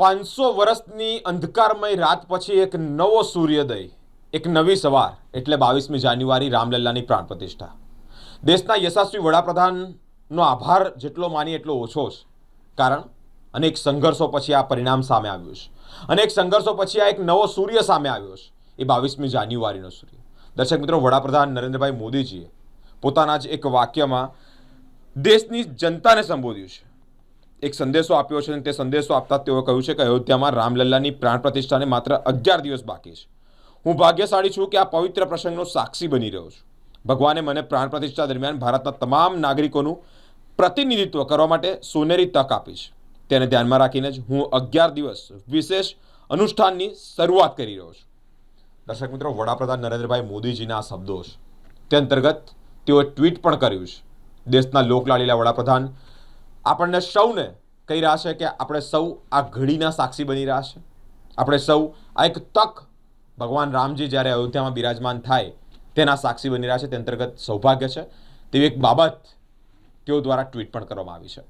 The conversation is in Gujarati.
પાંચસો વર્ષની અંધકારમય રાત પછી એક નવો સૂર્યોદય, એક નવી સવાર, એટલે બાવીસમી જાન્યુઆરી રામલલ્લાની પ્રાણ પ્રતિષ્ઠા. દેશના યશસ્વી વડાપ્રધાનનો આભાર જેટલો માની એટલો ઓછો છે. કારણ અનેક સંઘર્ષો પછી આ પરિણામ સામે આવ્યું છે. અનેક સંઘર્ષો પછી આ એક નવો સૂર્ય સામે આવ્યો છે, એ બાવીસમી જાન્યુઆરીનો સૂર્ય. દર્શક મિત્રો, વડાપ્રધાન નરેન્દ્રભાઈ મોદીજીએ પોતાના જ એક વાક્યમાં દેશની જનતાને સંબોધ્યું છે. એક સંદેશો આપ્યો છે અને તે સંદેશો આપતા તેઓએ કહ્યું છે કે અયોધ્યામાં રામલલ્લાની પ્રાણ પ્રતિષ્ઠાને માત્ર અગિયાર દિવસ બાકી છે. હું ભાગ્યશાળી છું કે આ પવિત્ર પ્રસંગનો સાક્ષી બની રહ્યો છું. ભગવાને મને પ્રાણ પ્રતિષ્ઠા દરમિયાન ભારતના તમામ નાગરિકોનું પ્રતિનિધિત્વ કરવા માટે સોનેરી તક આપી છે. તેને ધ્યાનમાં રાખીને જ હું અગિયાર દિવસ વિશેષ અનુષ્ઠાનની શરૂઆત કરી રહ્યો છું. દર્શક મિત્રો, વડાપ્રધાન નરેન્દ્રભાઈ મોદીજીના આ શબ્દો છે. તે અંતર્ગત તેઓએ ટ્વીટ પણ કર્યું છે. દેશના લોકલાડીલા વડાપ્રધાન આપણને સૌને કહી રહ્યા છે કે આપણે સૌ આ ઘડીના સાક્ષી બની રહ્યા છે. આપણે સૌ આ એક તક ભગવાન રામજી જ્યારે અયોધ્યામાં બિરાજમાન થાય, તેના સાક્ષી બની રહ્યા છે. તે અંતર્ગત સૌભાગ્ય છે. તેવી એક બાબત તેઓ દ્વારા ટ્વીટ પણ કરવામાં આવી છે.